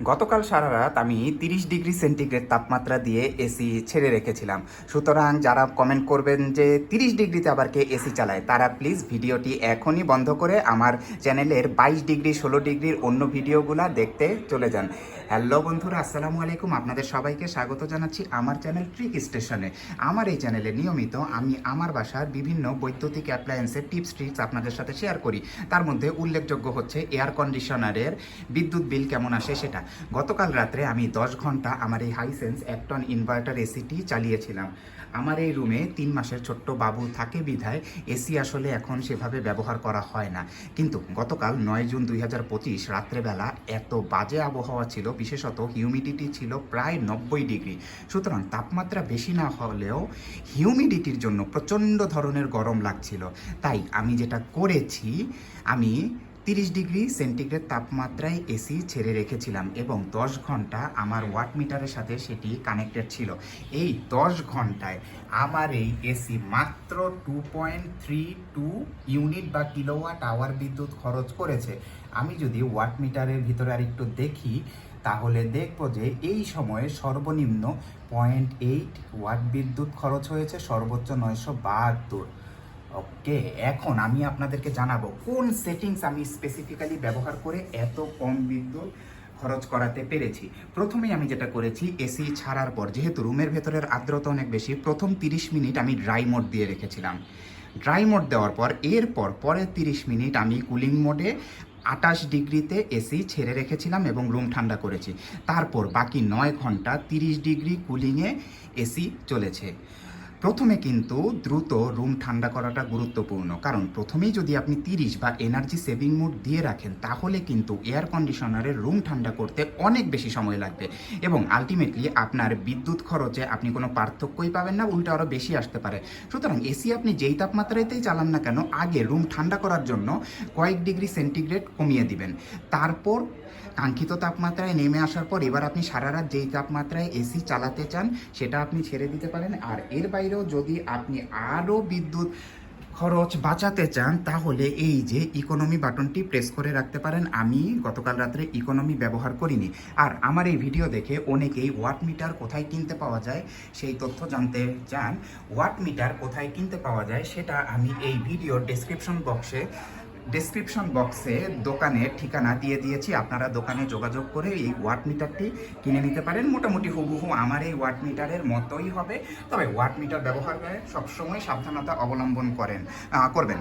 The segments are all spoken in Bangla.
গতকাল সারা রাত আমি তিরিশ ডিগ্রি সেন্টিগ্রেড তাপমাত্রা দিয়ে এসি ছেড়ে রেখেছিলাম। সুতরাং যারা কমেন্ট করবেন যে তিরিশ ডিগ্রিতে আবার কে এসি চালায়, তারা প্লিজ ভিডিওটি এখনই বন্ধ করে আমার চ্যানেলের বাইশ ডিগ্রি, ষোলো ডিগ্রির অন্য ভিডিওগুলো দেখতে চলে যান। হ্যালো বন্ধুরা, আসসালামু আলাইকুম। আপনাদের সবাইকে স্বাগত জানাচ্ছি আমার চ্যানেল ট্রিক স্টেশনে আমার এই চ্যানেলে নিয়মিত আমি আমার বাসার বিভিন্ন বৈদ্যুতিক অ্যাপ্লায়েন্সের টিপস ট্রিক্স আপনাদের সাথে শেয়ার করি। তার মধ্যে উল্লেখযোগ্য হচ্ছে এয়ার কন্ডিশনারের বিদ্যুৎ বিল কেমন আসে সেটা। গতকাল রাত্রে আমি দশ ঘণ্টা আমার এই হাইসেন্স একটন ইনভার্টার এসিটি চালিয়েছিলাম। আমার এই রুমে তিন মাসের ছোট্ট বাবু থাকে বিধায় এসি আসলে এখন সেভাবে ব্যবহার করা হয় না। কিন্তু গতকাল নয় জুন দুই হাজার পঁচিশ রাত্রেবেলা এত বাজে আবহাওয়া ছিল বিশেষত হিউমিডিটি ছিল প্রায় নব্বই ডিগ্রি। সুতরাং তাপমাত্রা বেশি না হলেও হিউমিডিটির জন্য প্রচণ্ড ধরনের গরম লাগছিল। তাই আমি যেটা করেছি, আমি তিরিশ ডিগ্রি সেন্টিগ্রেড তাপমাত্রায় এসি ছেড়ে রেখেছিলাম এবং দশ ঘণ্টা আমার ওয়াট মিটারের সাথে সেটি কানেক্টেড ছিল। এই দশ ঘন্টায় আমার এই এসি মাত্র two point three two unit বা কিলোওয়াট আওয়ার বিদ্যুৎ খরচ করেছে। আমি যদি ওয়াট মিটারের ভিতরে আর একটু দেখি তাহলে দেখব যে এই সময়ে সর্বনিম্ন পয়েন্ট এইট ওয়াট বিদ্যুৎ খরচ হয়েছে, সর্বোচ্চ নয়শো বাহাত্তর। ওকে, এখন আমি আপনাদেরকে জানাব কোন সেটিংস আমি স্পেসিফিক্যালি ব্যবহার করে এত কম বিদ্যুৎ খরচ করাতে পেরেছি। প্রথমেই আমি যেটা করেছি, এসি ছাড়ার পর, যেহেতু রুমের ভেতরের আর্দ্রতা অনেক বেশি, প্রথম তিরিশ মিনিট আমি ড্রাই মোড দিয়ে রেখেছিলাম। ড্রাই মোড দেওয়ার পর, এরপর পরের তিরিশ মিনিট আমি কুলিং মোডে আটাশ ডিগ্রিতে এসি ছেড়ে রেখেছিলাম এবং রুম ঠান্ডা করেছি। তারপর বাকি নয় ঘণ্টা তিরিশ ডিগ্রি কুলিংয়ে এসি চলেছে। প্রথমে কিন্তু দ্রুত রুম ঠান্ডা করাটা গুরুত্বপূর্ণ। কারণ প্রথমেই যদি আপনি তিরিশ বা এনার্জি সেভিং মোড দিয়ে রাখেন, তাহলে কিন্তু এয়ার কন্ডিশনারের রুম ঠান্ডা করতে অনেক বেশি সময় লাগবে। এবং আলটিমেটলি আপনার বিদ্যুৎ খরচে আপনি কোনো পার্থক্যই পাবেন না, উল্টো আরও বেশি আসতে পারে। সুতরাং এসি আপনি যেই তাপমাত্রাতেই চালান না কেন, আগে রুম ঠান্ডা করার জন্য কয়েক ডিগ্রি সেন্টিগ্রেড কমিয়ে দিবেন। তারপর কাঙ্ক্ষিত তাপমাত্রায় নেমে আসার পর এবার আপনি সারা রাত যেই তাপমাত্রায় এসি চালাতে চান, সেটা আপনি ছেড়ে দিতে পারেন। আর এর বাইরেও যদি আপনি আরও বিদ্যুৎ খরচ বাঁচাতে চান, তাহলে এই যে ইকোনমি বাটনটি প্রেস করে রাখতে পারেন। আমি গতকাল রাত্রে ইকোনমি ব্যবহার করিনি। আর আমার এই ভিডিও দেখে অনেকেই ওয়াট মিটার কোথায় কিনতে পাওয়া যায় সেই তথ্য জানতে চান। ওয়াট মিটার কোথায় কিনতে পাওয়া যায় সেটা আমি এই ভিডিও ডেসক্রিপশন বক্সে ডেসক্রিপশন বক্সে দোকানের ঠিকানা দিয়ে দিয়েছি। আপনারা দোকানে যোগাযোগ করে এই ওয়াট মিটারটি কিনে নিতে পারেন। মোটামুটি হুবহু আমার এই ওয়াট মিটারের মতোই হবে। তবে ওয়াট মিটার ব্যবহার করে সবসময় সাবধানতা অবলম্বন করেন করবেন।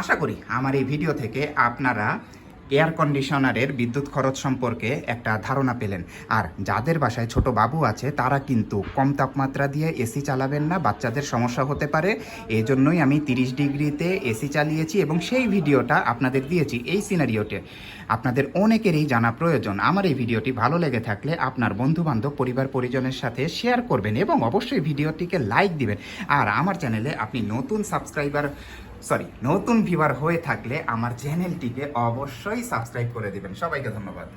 আশা করি আমার এই ভিডিও থেকে আপনারা এয়ার কন্ডিশনারের বিদ্যুৎ খরচ সম্পর্কে একটা ধারণা পেলেন। আর যাদের বাসায় ছোট বাবু আছে, তারা কিন্তু কম তাপমাত্রা দিয়ে এসি চালাবেন না, বাচ্চাদের সমস্যা হতে পারে। এই জন্যই আমি তিরিশ ডিগ্রিতে এসি চালিয়েছি এবং সেই ভিডিওটা আপনাদের দিয়েছি এই সিনারিওতে। আপনাদের অনেকেরই জানা প্রয়োজন, আমার এই ভিডিওটি ভালো লেগে থাকলে আপনার বন্ধু বান্ধব পরিবার, পরিজনের সাথে শেয়ার করবেন এবং অবশ্যই ভিডিওটিকে লাইক দিবেন। আর আমার চ্যানেলে আপনি নতুন সাবস্ক্রাইবার সরি নতুন ভিউয়ার হয়ে থাকলে আমার চ্যানেলটিকে অবশ্যই সাবস্ক্রাইব করে দেবেন। সবাইকে ধন্যবাদ।